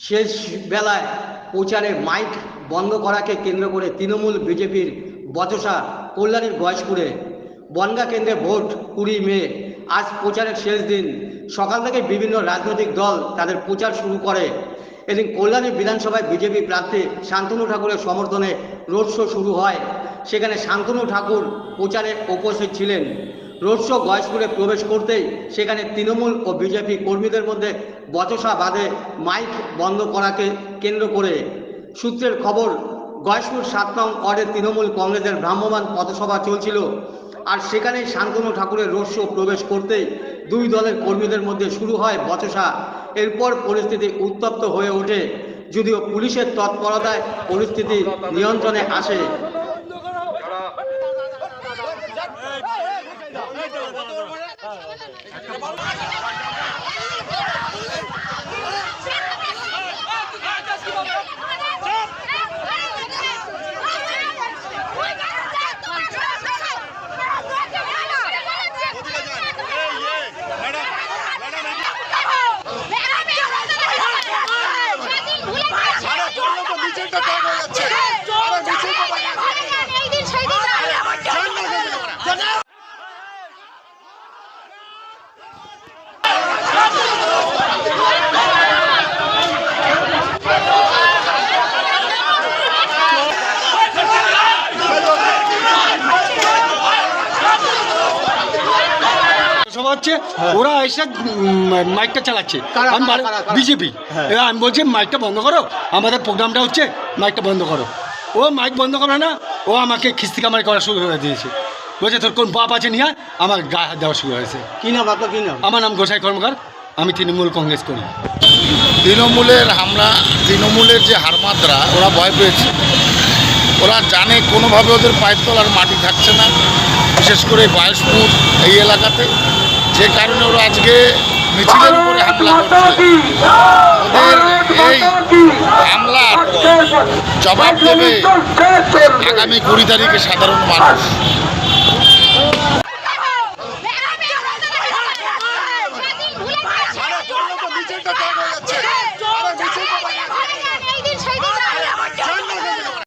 শেষ বেলায় প্রচারে মাইক বন্ধ করাকে কেন্দ্র করে তৃণমূল বিজেপির বচসা কল্যাণীর গয়েশপুরে বনগা কেন্দ্রে ভোট কুড়ি মে। আজ প্রচারের শেষ দিন। সকাল থেকে বিভিন্ন রাজনৈতিক দল তাদের প্রচার শুরু করে। এদিন কল্যাণী বিধানসভায় বিজেপি প্রার্থী শান্তনু ঠাকুরের সমর্থনে রোড শো শুরু হয়। সেখানে শান্তনু ঠাকুর প্রচারে উপস্থিত ছিলেন। রোড শো গয়েশপুরে প্রবেশ করতেই সেখানে তৃণমূল ও বিজেপি কর্মীদের মধ্যে বচসা বাদে মাইক বন্ধ করাকে কেন্দ্র করে সূত্রের খবর গয়েশপুর সাত নং ওয়ার্ডে তৃণমূল কংগ্রেসের ভ্রাম্যমাণ পথসভা চলছিল আর সেখানেই শান্তনু ঠাকুরের রোড প্রবেশ করতেই দুই দলের কর্মীদের মধ্যে শুরু হয় বচসা এরপর পরিস্থিতি উত্তপ্ত হয়ে ওঠে যদিও পুলিশের তৎপরতায় পরিস্থিতি নিয়ন্ত্রণে আসে Thank you. হচ্ছে ওরা এসে মাইকটা চালাচ্ছে। আমি? বিজেপি। এবার আমি বলছি মাইকটা বন্ধ করো। আমাদের প্রোগ্রামটা হচ্ছে মাইকটা বন্ধ করো। ও মাইক বন্ধ করে না ও আমাকে খিস্তি কামারি করা শুরু করে দিয়েছে। বলছে তোর কোন বাপ আছে নিয়ে আমার গায়ে হাত দেওয়া শুরু হয়েছে। কি নাম আপনার কি নাম? আমার নাম গোসাই কর্মকার। আমি তৃণমূল কংগ্রেস করি। তৃণমূলের হামলা তৃণমূলের যে হারমাত্রা ওরা ভয় পেয়েছে। ওরা জানে কোনোভাবে ওদের পায়ের তলার মাটি থাকছে না বিশেষ করে বায়সপুর এই এলাকাতে। যে কারণে ওরা আজকে মিছিলের উপরে হামলা করছে। ওদের এই হামলার জবাব দেবে আগামী কুড়ি তারিখে সাধারণ মানুষ। মিছিলটা হয়ে যাচ্ছে।